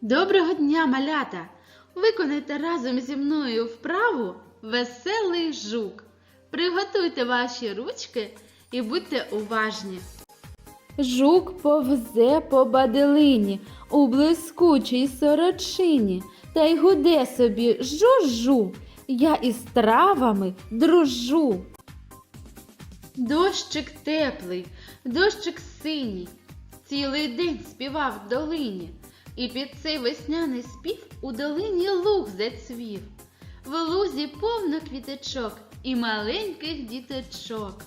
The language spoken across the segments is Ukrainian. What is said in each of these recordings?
Доброго дня, малята! Виконайте разом зі мною вправу Веселий жук. Приготуйте ваші ручки і будьте уважні. Жук повзе по баделині у блискучій сорочині, та й гуде собі жу-жу, я із травами дружу. Дощик теплий, дощик синій, цілий день співав в долині, і під цей весняний спів у долині луг зацвів. В лузі повно квіточок і маленьких діточок.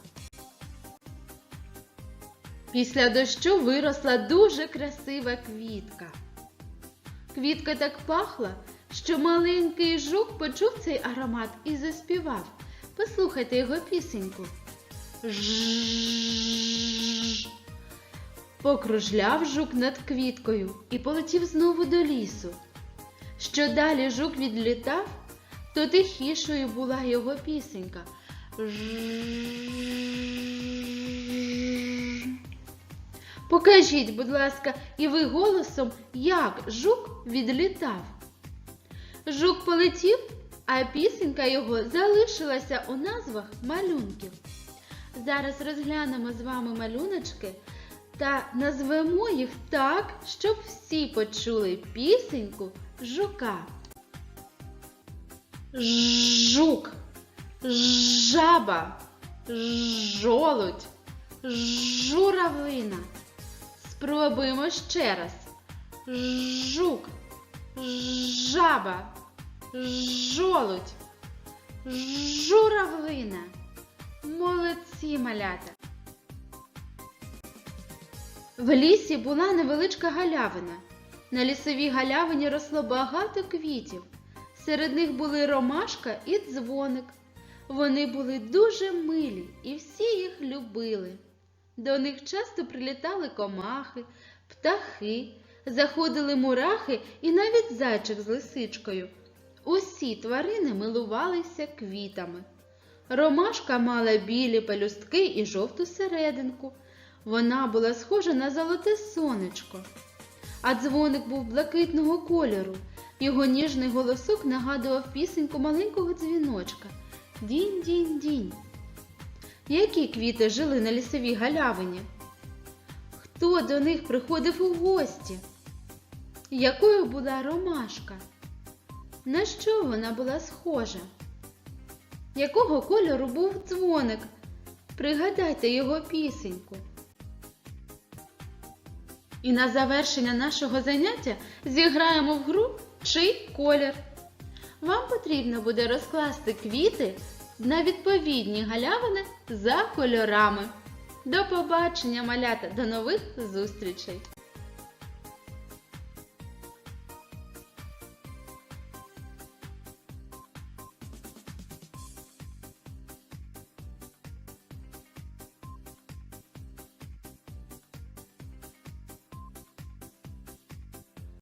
Після дощу виросла дуже красива квітка. Квітка так пахла, що маленький жук почув цей аромат і заспівав. Послухайте його пісеньку. Жжж. Покружляв жук над квіткою і полетів знову до лісу. Що далі жук відлітав, то тихішою була його пісенька. Покажіть, будь ласка, і ви голосом, як жук відлітав. Жук полетів, а пісенька його залишилася у назвах малюнків. Зараз розглянемо з вами малюночки та назвемо їх так, щоб всі почули пісеньку жука. Жук, жаба, жолудь, журавлина. Спробуємо ще раз. Жук, жаба, жолудь, журавлина. Молодці малята. В лісі була невеличка галявина. На лісовій галявині росло багато квітів. Серед них були ромашка і дзвоник. Вони були дуже милі і всі їх любили. До них часто прилітали комахи, птахи, заходили мурахи і навіть зайчик з лисичкою. Усі тварини милувалися квітами. Ромашка мала білі пелюстки і жовту серединку. Вона була схожа на золоте сонечко. А дзвоник був блакитного кольору. Його ніжний голосок нагадував пісеньку маленького дзвіночка. Дінь-дінь-дінь. Які квіти жили на лісовій галявині? Хто до них приходив у гості? Якою була ромашка? На що вона була схожа? Якого кольору був дзвоник? Пригадайте його пісеньку. І на завершення нашого заняття зіграємо в гру чий колір. Вам потрібно буде розкласти квіти на відповідні галявини за кольорами. До побачення, малята! До нових зустрічей!